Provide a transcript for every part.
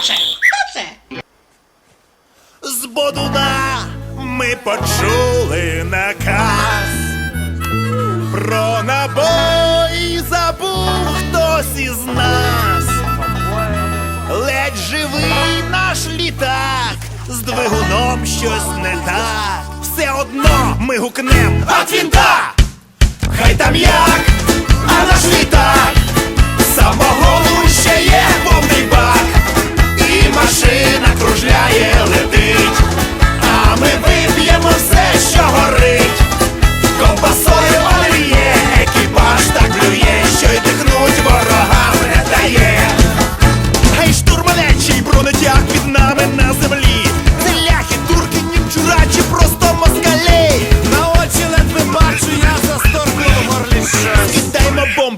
Боже, хто? З бодуна ми почули наказ. Про набої забув хтось із нас. Ледь живий наш літак, з двигуном щось не так. Все одно ми гукнем, а твінта! Хай там як, а наш літак!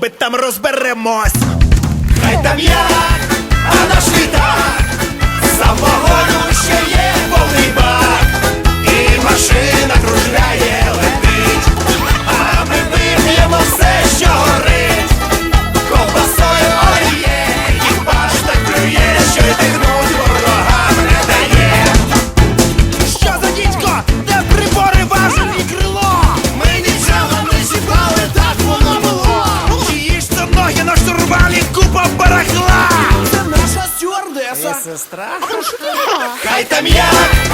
би там розберемось. Хай там як! Сестра? Ну Хай там як!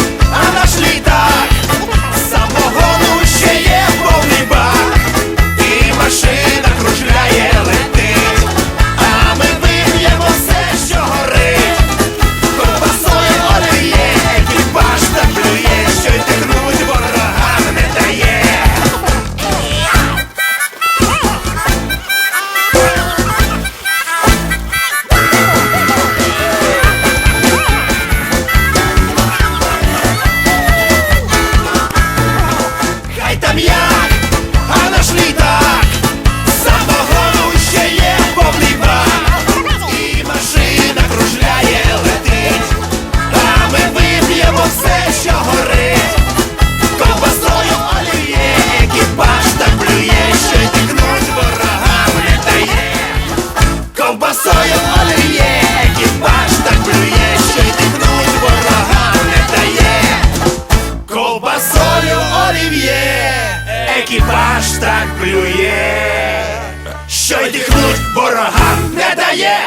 ковбасою олів'є, Кіпаш так плює, що й дихнуть ворогам не дає, ковбасою олів'є, екіпаж так плює, що й дихнуть ворогам не дає.